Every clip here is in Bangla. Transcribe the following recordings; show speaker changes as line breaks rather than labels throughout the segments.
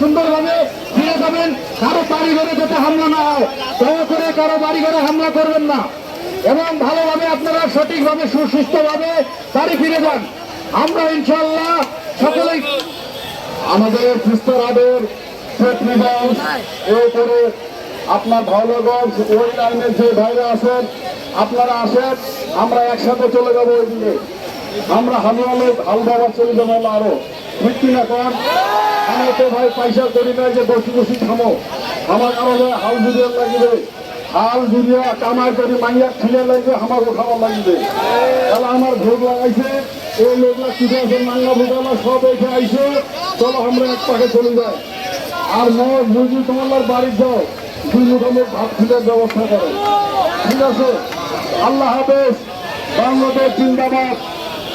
সুন্দরভাবে ফিরে যাবেন কারও বাড়ি যাতে হামলা না হয় দয়া করে কারও বাড়ি হামলা করবেন না এবং ভালোভাবে আপনারা সঠিকভাবে সুসুস্থভাবে বাড়ি ফিরে যান আমরা ইনশাল্লাহ আমাদের সুস্থরাদের শেখরিগঞ্জ এরপরে আপনার ভাওলগঞ্জ ওই লাইনের যে ভাইরা আছেন আপনারা আসেন আমরা একসাথে চলে যাব ওইদিকে আমরা হালুয়ালে হালদাবার চলে যাব আরও। ঠিক কিনা কর আমি তো ভাই পয়সা করি না যে বসে বসে থামো। আমার কারণে হাল জুড়িয়ে লাগবে। হাল জুড়িয়া কামাই করি মাইয়া খিলে লাগবে আমারও খাবার লাগবে তাহলে আমার ভোগ লাগাইছে এই লোকরা কিনে আছে মাঙ্গা ভোগালা সব এসে আইছে চলো আমরা এক পাকে চলে যাই আর বুঝি তোমার বাড়ির যাও। দুই রকমের ভাত ফিটার ব্যবস্থা করো ঠিক আছে? আল্লাহ হাফেজ বাংলাদেশ জিন্দাবাদ।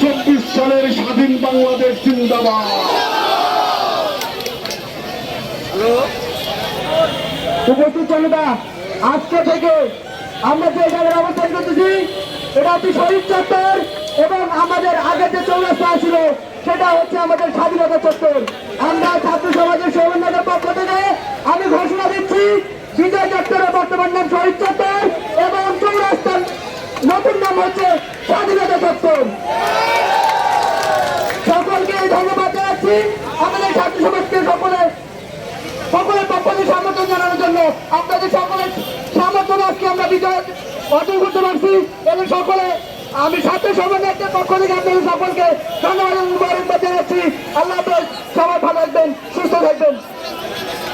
চব্বিশ সালের স্বাধীন বাংলাদেশ জিন্দাবাদ। উপস্থিত জনতা আজকে থেকে আমরা যে জায়গায় অবস্থান করতেছি, এটা হচ্ছে শহীদ চত্বর এবং আমাদের আগে যে চৌরাস্তা ছিল, সেটা হচ্ছে আমাদের স্বাধীনতা চত্বর। আমরা ছাত্র সমাজের সৌরন্যদের পক্ষ থেকে আমি ঘোষণা দিচ্ছি, বিজয় চত্বরের বর্তমান নাম শহীদ চত্বর এবং চৌরাস্তার নতুন নাম হচ্ছে স্বাধীনতা চত্বর। সকলকে ধন্যবাদ জানাচ্ছি আমাদের ছাত্র সমাজকে সকলে সকলের পক্ষ থেকে সমর্থন জানানোর জন্য আপনাদের সকলের সমর্থন আজকে আমরা বিজয় অর্জন করতে পারছি। এবং সকলে, আমি সাথে ছাত্র সমন্বয়ের পক্ষ থেকে আপনাদের সকলকে ধন্যবাদ মুবারকবাদ জানাচ্ছি। আল্লাহ সবাই ভালো থাকবেন, সুস্থ থাকবেন।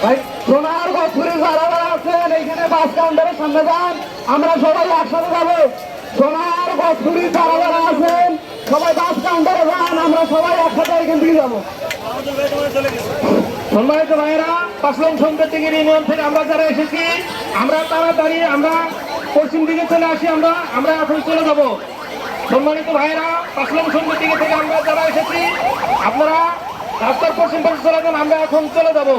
ভাই, সোনার গছপুরে যারা যারা আছেন, এইখানে বাস কাউন্টারের সামনে যান। আমরা সবাই একসাথে যাব। সোনার গছপুরি যারা যারা আছেন, সবাই বাস কাউন্টারে যান। আমরা সবাই একসাথে এখান থেকে যাব। সম্মানিত ভাইয়েরা, পাঁচলং সংকেত থেকে ইউনিয়ন থেকে আমরা যারা এসেছি, আমরা তাড়াতাড়ি আমরা পশ্চিম দিকে চলে আসি আমরা আমরা এখন চলে যাব। সম্মানিত ভাইরা পাঁচলং সন্ধ্যের দিকে থেকে আমরা যারা এসেছি, আপনারা রাস্তার পশ্চিম পাশে চলে যান, আমরা এখন চলে যাব।